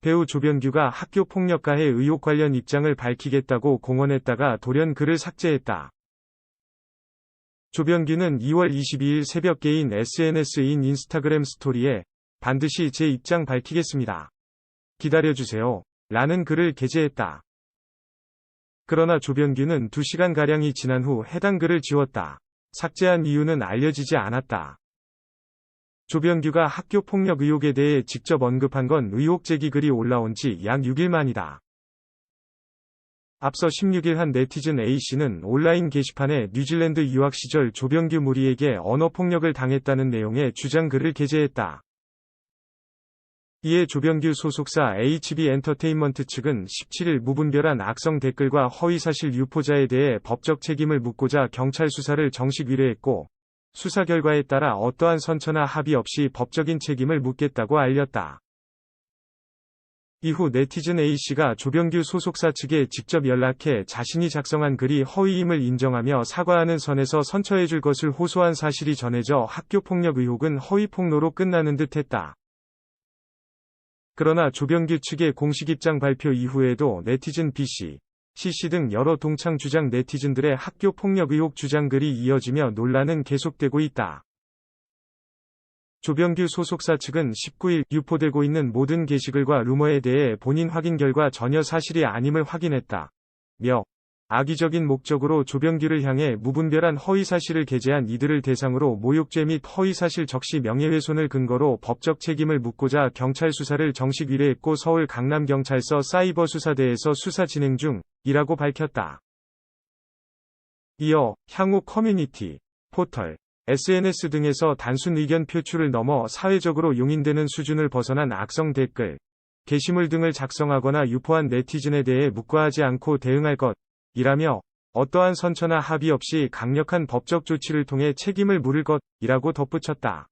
배우 조변규가 학교 폭력 가해 의혹 관련 입장을 밝히겠다고 공언했다가 돌연 글을 삭제했다. 조변규는 2월 22일 새벽 개인 SNS인 인스타그램 스토리에 반드시 제 입장 밝히겠습니다. 기다려주세요. 라는 글을 게재했다. 그러나 조변규는 2시간가량이 지난 후 해당 글을 지웠다. 삭제한 이유는 알려지지 않았다. 조변규가 학교 폭력 의혹에 대해 직접 언급한 건 의혹 제기 글이 올라온 지 약 6일 만이다. 앞서 16일 한 네티즌 A씨는 온라인 게시판에 뉴질랜드 유학 시절 조병규 무리에게 언어폭력을 당했다는 내용의 주장글을 게재했다. 이에 조병규 소속사 HB 엔터테인먼트 측은 17일 무분별한 악성 댓글과 허위사실 유포자에 대해 법적 책임을 묻고자 경찰 수사를 정식 의뢰했고, 수사 결과에 따라 어떠한 선처나 합의 없이 법적인 책임을 묻겠다고 알렸다. 이후 네티즌 A씨가 조병규 소속사 측에 직접 연락해 자신이 작성한 글이 허위임을 인정하며 사과하는 선에서 선처해줄 것을 호소한 사실이 전해져 학교폭력 의혹은 허위폭로로 끝나는 듯 했다. 그러나 조병규 측의 공식 입장 발표 이후에도 네티즌 B씨, C씨 등 여러 동창 주장 네티즌들의 학교 폭력 의혹 주장글이 이어지며 논란은 계속되고 있다. 조병규 소속사 측은 19일 유포되고 있는 모든 게시글과 루머에 대해 본인 확인 결과 전혀 사실이 아님을 확인했다. 며 악의적인 목적으로 조병규를 향해 무분별한 허위사실을 게재한 이들을 대상으로 모욕죄 및 허위사실 적시 명예훼손을 근거로 법적 책임을 묻고자 경찰 수사를 정식 의뢰했고 서울 강남경찰서 사이버수사대에서 수사 진행 중이라고 밝혔다. 이어 향후 커뮤니티, 포털, SNS 등에서 단순 의견 표출을 넘어 사회적으로 용인되는 수준을 벗어난 악성 댓글, 게시물 등을 작성하거나 유포한 네티즌에 대해 묵과하지 않고 대응할 것, 이라며 어떠한 선처나 합의 없이 강력한 법적 조치를 통해 책임을 물을 것이라고 덧붙였다.